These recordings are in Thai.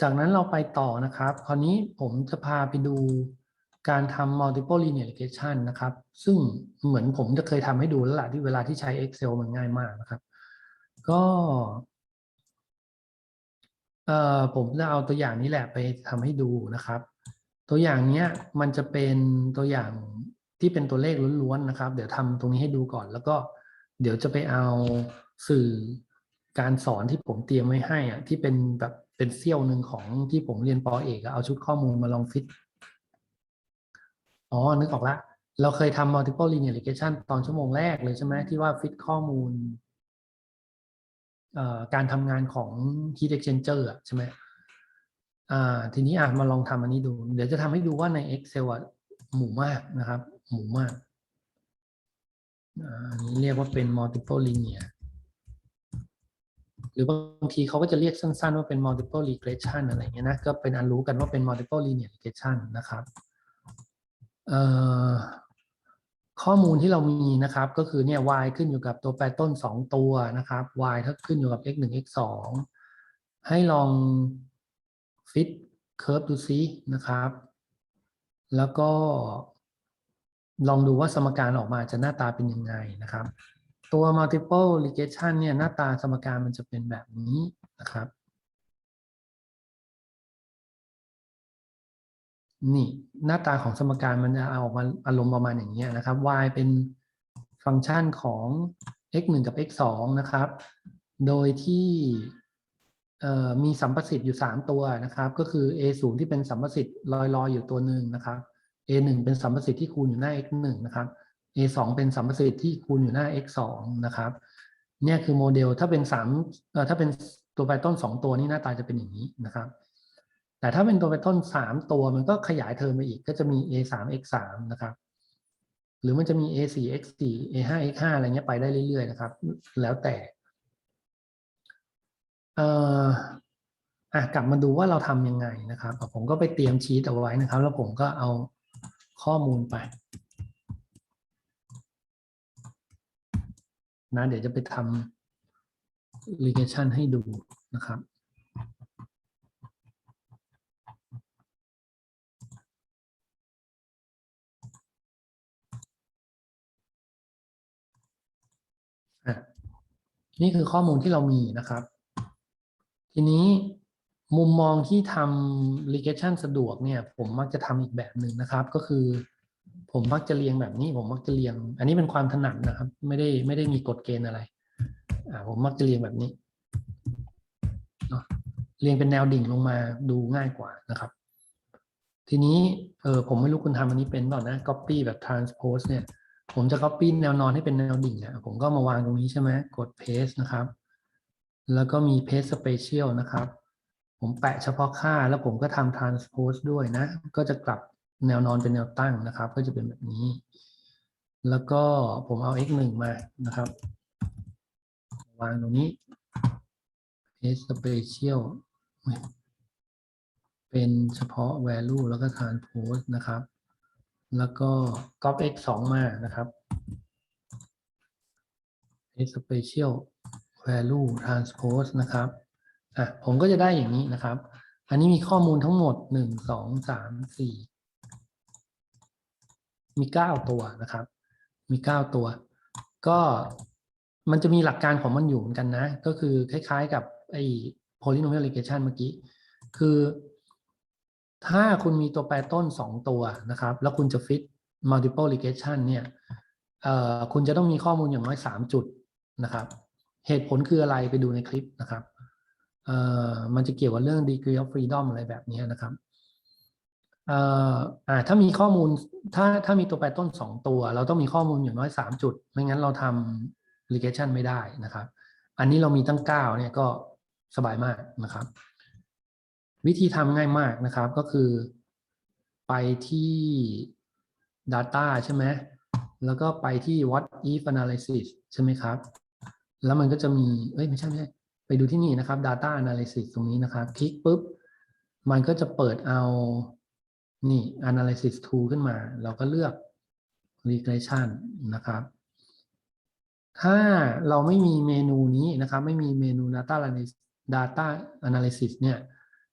จากนั้นเราไปต่อนะครับ คราวนี้ผมจะพาไปดูการทำ multiple linear regression นะครับ ซึ่งเหมือนผมจะเคยทำให้ดูแล้วล่ะที่เวลาที่ใช้ Excel มันง่ายมากนะครับ ก็เอ่อผมจะเอาตัวอย่างนี้แหละไปทำให้ดูนะครับ ตัวอย่างเนี้ยมันจะเป็นตัวอย่างที่เป็นตัวเลขล้วนๆนะครับ เดี๋ยวทำตรงนี้ให้ดูก่อน แล้วก็เดี๋ยวจะไปเอาสื่อ การสอนที่ผมเตรียมไว้ให้อะที่เป็นแบบเป็นเสี้ยวหนึ่งของที่ผมเรียนปอเอกอะเอาชุดข้อมูลมาลองฟิต อ๋อ นึกออกละ เราเคยทำ multiple linear regression ตอนชั่วโมงแรกเลยใช่ไหมที่ว่าฟิตข้อมูลเอ่อการทำงานของ heat exchanger อะใช่ไหมอ่าทีนี้อะมาลองทำอันนี้ดู เดี๋ยวจะทำให้ดูว่าใน Excel อะหมู่มากนะครับ หมู่มากอ่าอันนี้เรียกว่าเป็น multiple linear หรือบางทีเขาก็จะเรียกสั้นๆ ว่าเป็น multiple regression อะไรเงี้ยนะ ก็เป็นอันรู้กันว่าเป็น multiple linear regression นะครับข้อมูลที่เรามีนะครับ ก็คือเนี่ย y ขึ้นอยู่กับตัวแปรต้น 2 ตัวนะครับ y ถ้าขึ้นอยู่กับ x 1 x 2ให้ลอง fit curve ดูซินะครับ แล้วก็ลองดูว่าสมการออกมาจะหน้าตาเป็นยังไงนะครับ ตัว multiple regression เนี่ยหน้าตาสมการมันจะเป็นแบบนี้นะครับ นี่หน้าตาของสมการมันจะเอาออกมาอารมณ์ประมาณอย่างเงี้ยนะครับ y เป็นฟังก์ชันของ x 1กับ x 2นะครับ โดยที่มีสัมประสิทธิ์อยู่ 3 ตัวนะครับ ก็คือ a 0ที่เป็นสัมประสิทธิ์ลอยๆ อยู่ตัวหนึ่งนะครับ a 1เป็นสัมประสิทธิ์ที่คูณอยู่หน้า x 1นะครับ a 2เป็นสัมประสิทธิ์ที่คูณอยู่หน้า x 2นะครับ เนี่ยคือโมเดลถ้าเป็น3เอ่อถ้าเป็นตัวไพต้น2ตัวนี่หน้าตาจะเป็นอย่างนี้นะครับ แต่ถ้าเป็นตัวไปต้นสามตัวมันก็ขยายเทอมไปอีกก็จะมี a สาม x สามนะครับ หรือมันจะมี a สี่ x สี่ a ห้า x ห้าอะไรเงี้ยไปได้เรื่อยๆนะครับ แล้วแต่เอ่ออะกลับมาดูว่าเราทำยังไงนะครับ ผมก็ไปเตรียมชีตเอาไว้นะครับ แล้วผมก็เอาข้อมูลไป นะเดี๋ยวจะไปทำ regression ให้ดูนะครับนี่คือข้อมูลที่เรามีนะครับ ทีนี้มุมมองที่ทำ regression สะดวกเนี่ย ผมมักจะทำอีกแบบหนึ่งนะครับ ก็คือ ผมมักจะเรียงแบบนี้ ผมมักจะเรียง อันนี้เป็นความถนัดนะครับ ไม่ได้ไม่ได้มีกฎเกณฑ์อะไร อ่า ผมมักจะเรียงแบบนี้เนาะเรียงเป็นแนวดิ่งลงมาดูง่ายกว่านะครับ ทีนี้เออผมไม่รู้คุณทำอันนี้เป็นเปล่านะ copy แบบ transpose เนี่ย ผมจะ copy แนวนอนให้เป็นแนวดิ่งอะผมก็มาวางตรงนี้ใช่ไหมกด paste นะครับ แล้วก็มี paste special นะครับ ผมแปะเฉพาะค่าแล้วผมก็ทำ transpose ด้วยนะ ก็จะกลับ แนวนอนเป็นแนวตั้งนะครับ ก็จะเป็นแบบนี้ แล้วก็ผมเอา x 1มานะครับ วางตรงนี้ s special เป็นเฉพาะ value แล้วก็ transpose นะครับ แล้วก็ copy x 2มานะครับ x special value transpose นะครับอะผมก็จะได้อย่างนี้นะครับ อันนี้มีข้อมูลทั้งหมดหนึ่งสองสา มีเก้าตัวนะครับ มีเก้าตัว ก็มันจะมีหลักการของมันอยู่เหมือนกันนะ ก็คือคล้าย ๆ กับไอ้ polynomial regression เมื่อกี้ คือ ถ้าคุณมีตัวแปรต้น 2 ตัวนะครับ แล้วคุณจะ fit multiple regression เนี่ยคุณจะต้องมีข้อมูลอย่างน้อย 3 จุดนะครับ เหตุผลคืออะไรไปดูในคลิปนะครับมันจะเกี่ยวกับเรื่อง degree of freedom อะไรแบบนี้นะครับ เอ่ออ่าถ้ามีข้อมูลถ้าถ้ามีตัวแปรต้น2ตัว เราต้องมีข้อมูลอย่างน้อย3จุด ไม่งั้นเราทำ regression ไม่ได้นะครับ อันนี้เรามีตั้ง9เนี่ยก็สบายมากนะครับ วิธีทำง่ายมากนะครับก็คือไปที่ Data ใช่ไหมแล้วก็ไปที่ What if analysis ใช่ไหมครับ แล้วมันก็จะมี เอ้ยไม่ใช่ไม่ใช่ ไปดูที่นี่นะครับ Data analysis ตรงนี้นะครับ คลิกปุ๊บ มันก็จะเปิดเอา นี่ analysis tool ขึ้นมา เราก็เลือก regression นะครับ ถ้าเราไม่มีเมนูนี้นะครับ ไม่มีเมนู data data analysis เนี่ย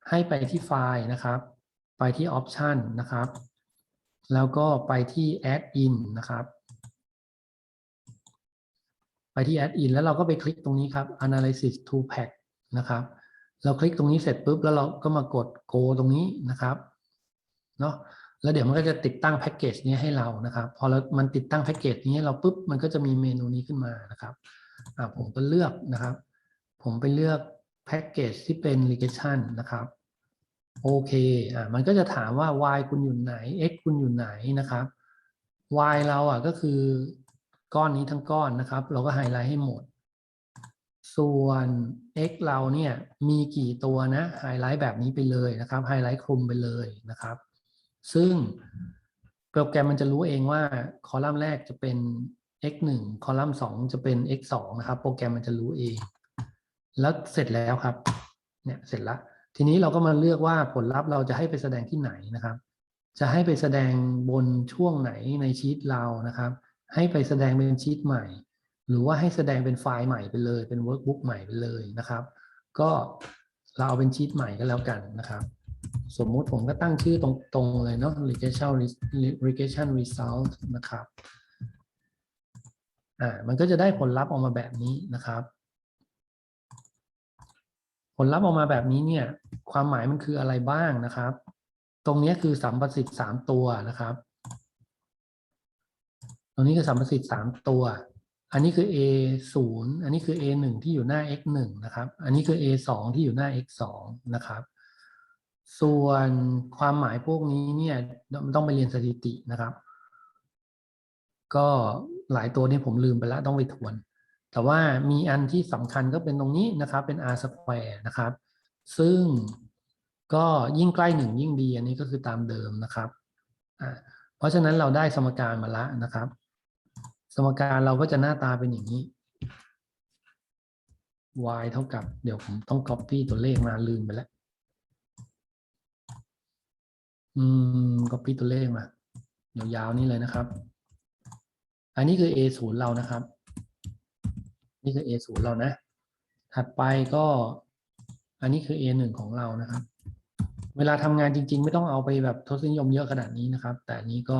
ให้ไปที่ไฟล์นะครับ ไปที่ option นะครับ แล้วก็ไปที่ add in นะครับ ไปที่ add in แล้วเราก็ไปคลิกตรงนี้ครับ analysis to pack นะครับ เราคลิกตรงนี้เสร็จปุ๊บ แล้วเราก็มากด go ตรงนี้นะครับ เนาะแล้วเดี๋ยวมันก็จะติดตั้งแพ็กเกจนี้ให้เรานะครับ พอเรามันติดตั้งแพ็กเกจนี้เราปุ๊บมันก็จะมีเมนูนี้ขึ้นมานะครับผมก็เลือกนะครับ ผมไปเลือกแพ็กเกจที่เป็น regression นะครับโอเคอ่ามันก็จะถามว่า y คุณอยู่ไหน x คุณอยู่ไหนนะครับ y เราอะก็คือก้อนนี้ทั้งก้อนนะครับ เราก็ไฮไลท์ให้หมด ส่วน x เราเนี่ยมีกี่ตัวนะไฮไลท์แบบนี้ไปเลยนะครับไฮไลท์คลุมไปเลยนะครับ ซึ่งโปรแกรมมันจะรู้เองว่าคอลัมน์แรกจะเป็น x 1คอลัมน์2จะเป็น x 2นะครับ โปรแกรมมันจะรู้เอง แล้วเสร็จแล้วครับ เนี่ยเสร็จล้วทีนี้เราก็มาเลือกว่าผลลัพธ์เราจะให้ไปแสดงที่ไหนนะครับ จะให้ไปแสดงบนช่วงไหนในชีตเรานะครับ ให้ไปแสดงเป็นชีตใหม่ หรือว่าให้แสดงเป็นไฟล์ใหม่ไปเลย เป็นเวิร์กบุ๊กใหม่ไปเลยนะครับ ก็เราเอาเป็นชีตใหม่ก็แล้วกันนะครับ สมมุติผมก็ตั้งชื่อตรงๆเลยเนาะ regression regression result นะครับ อ่า มันก็จะได้ผลลัพธ์ออกมาแบบนี้นะครับ ผลลัพธ์ออกมาแบบนี้เนี่ย ความหมายมันคืออะไรบ้างนะครับ ตรงนี้คือสัมประสิทธิ์สามตัวนะครับ ตรงนี้คือสัมประสิทธิ์สามตัว อันนี้คือ a ศูนย์อันนี้คือ a หนึ่งที่อยู่หน้า x หนึ่งนะครับ อันนี้คือ a สองที่อยู่หน้า x สองนะครับ ส่วนความหมายพวกนี้เนี่ยต้องไปเรียนสถิตินะครับ ก็หลายตัวเนี่ยผมลืมไปแล้วต้องไปทวน แต่ว่ามีอันที่สำคัญก็เป็นตรงนี้นะครับ เป็น r square นะครับ ซึ่งก็ยิ่งใกล้หนึ่งยิ่งดี อันนี้ก็คือตามเดิมนะครับ เพราะฉะนั้นเราได้สมการมาละนะครับ สมการเราก็จะหน้าตาเป็นอย่างนี้ y เท่ากับ เดี๋ยวผมต้อง copy ตัวเลขมาลืมไปแล้ว อืม copy ตัวเลขมายาวๆนี่เลยนะครับ อันนี้คือ a ศูนย์เรานะครับ นี่คือ a ศูนย์เรานะ ถัดไปก็ อันนี้คือ a หนึ่งของเรานะครับ เวลาทำงานจริง ๆ ไม่ต้องเอาไปแบบทศนิยมเยอะขนาดนี้นะครับ แต่นี้ก็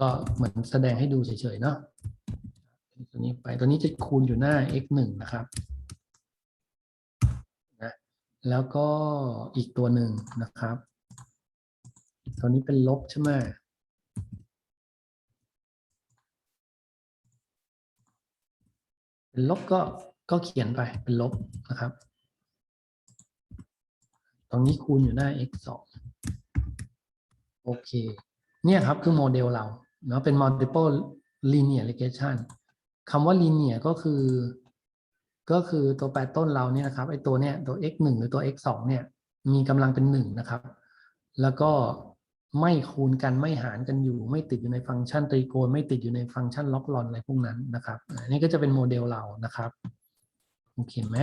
ก็เหมือนแสดงให้ดูเฉยๆเนาะตัวนี้ไปตัวนี้จะคูณอยู่หน้า x หนึ่งนะครับ แล้วก็อีกตัวหนึ่งนะครับ ตัวนี้เป็นลบใช่ไหมเป็นลบก็ก็เขียนไปเป็นลบนะครับ ตรงนี้คูณอยู่หน้า x สองโอเค เนี่ยครับคือโมเดลเราเนาะเป็น multiple linear regression คำว่า linear ก็คือ ก็คือตัวแปรต้นเราเนี่ยนะครับไอตัวเนี่ยตัว x 1หรือตัว x 2เนี่ยมีกำลังเป็นหนึ่งนะครับ แล้วก็ไม่คูณกันไม่หารกันอยู่ ไม่ติดอยู่ในฟังก์ชันตรีโกณไม่ติดอยู่ในฟังก์ชันล็อกลอนอะไรพวกนั้นนะครับนี่ก็จะเป็นโมเดลเรานะครับโอเคไหม